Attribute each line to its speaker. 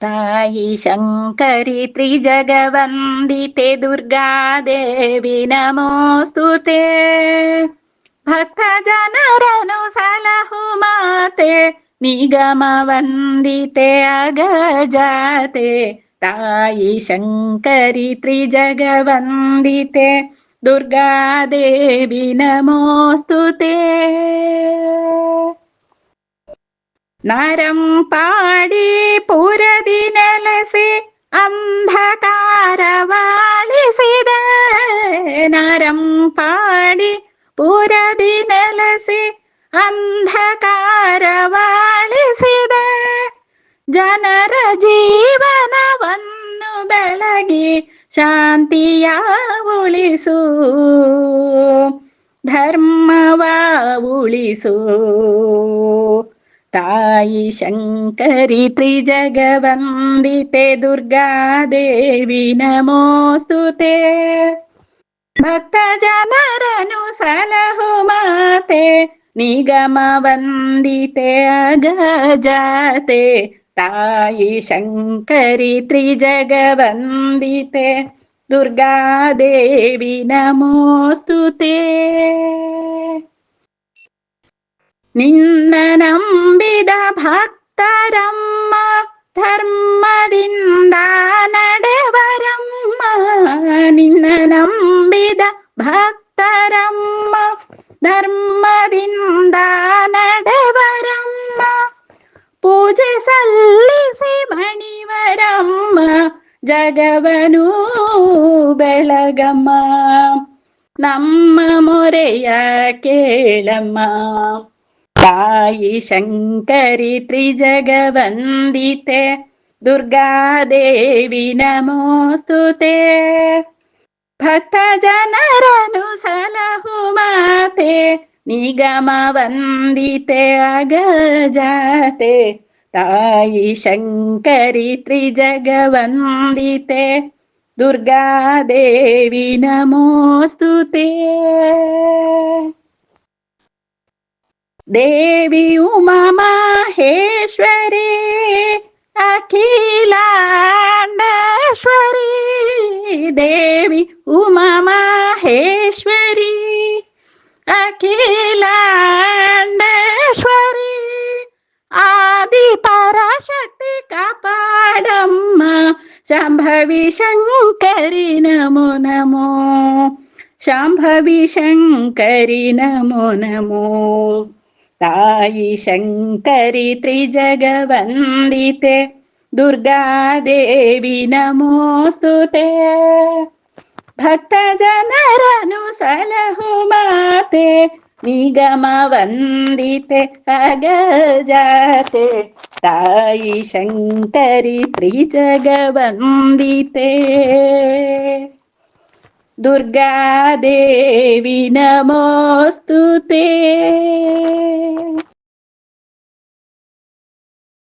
Speaker 1: ತಾಯಿ ಶಂಕರಿ ತ್ರಿಜಗವಂದಿತೆ ದುರ್ಗಾದೇವಿ ನಮೋಸ್ತುತೆ ಭಕ್ತ ಜನರನು ಸಲಹು ಮಾತೆ ನಿಗಮ ವಂದಿತೆ ಅಗಜಾತೆ ತಾಯಿ ಶಂಕರಿ ತ್ರಿಜಗವಂದಿತೆ ದುರ್ಗಾದೇವಿ ನಮೋಸ್ತುತೆ നരം പാടി പുരതി നെലസി അന്ധകാരവാളിസിത നരം പാടി പുരതി നെലസി ಅಂಧಕಾರವಾಳಿಸಿದ ಜನರ ಜೀವನವನ್ನು ಬೆಳಗಿ ಶಾಂತಿಯ ಉಳಿಸು ಧರ್ಮವ ಉಳಿಸು तायि शङ्करि त्रिजगवन्दिते दुर्गादेवि नमोऽस्तु ते भक्तजनरनु सलहु माते निगमवन्दिते अगजाते तायि शङ्करि त्रिजगवन्दिते दुर्गादेवि नमोऽस्तु ते ನಿನ್ನ ನಂಬಿದ ಭಕ್ತರಮ್ಮ ಧರ್ಮದಿಂದ ನಡೆವರಮ್ಮ ನಿನ್ನ ನಂಬಿದ ಭಕ್ತರಮ್ಮ ಧರ್ಮದಿಂದ ನಡೆವರಮ್ಮ ಪೂಜೆ ಸಲ್ಲಿಸಿ ಮಣಿವರಮ್ಮ ಜಗವನು ಬೆಳಗಮ್ಮ ನಮ್ಮ ಮೊರೆಯ ಕೇಳಮ್ಮ तायि शङ्करित्रिजगवन्दिते दुर्गादेवी नमोस्तु ते फत जनरनुसलहुमाते निगमवन्दिते अगजाते ता शङ्करि त्रिजगवन्दिते दुर्गादेवी नमोऽस्तु ते देवी उमा माहेश्वरी अखिलाण्डेश्वरी देवी उमा माहेश्वरी अखिलाण्डेश्वरी आदिपराशक्ति कपाडम्म शम्भवि शङ्करि नमो नमो शम्भवि शङ्करि नमो नमो ತಾಯಿ ಶಂಕರಿ ತ್ರಿಜಗವಂದಿತೆ ದುರ್ಗಾದೇವಿ ನಮೋಸ್ತುತೆ ಭಕ್ತ ಜನರನು ಸಲಹು ಮಾತೆ ನಿಗಮ ವಂದಿತೆ ಅಗಜಾತೆ ತಾಯಿ ಶಂಕರಿ ತ್ರಿಜಗವಂದಿತೆ దుర్గాదేవి నమోస్తుతే.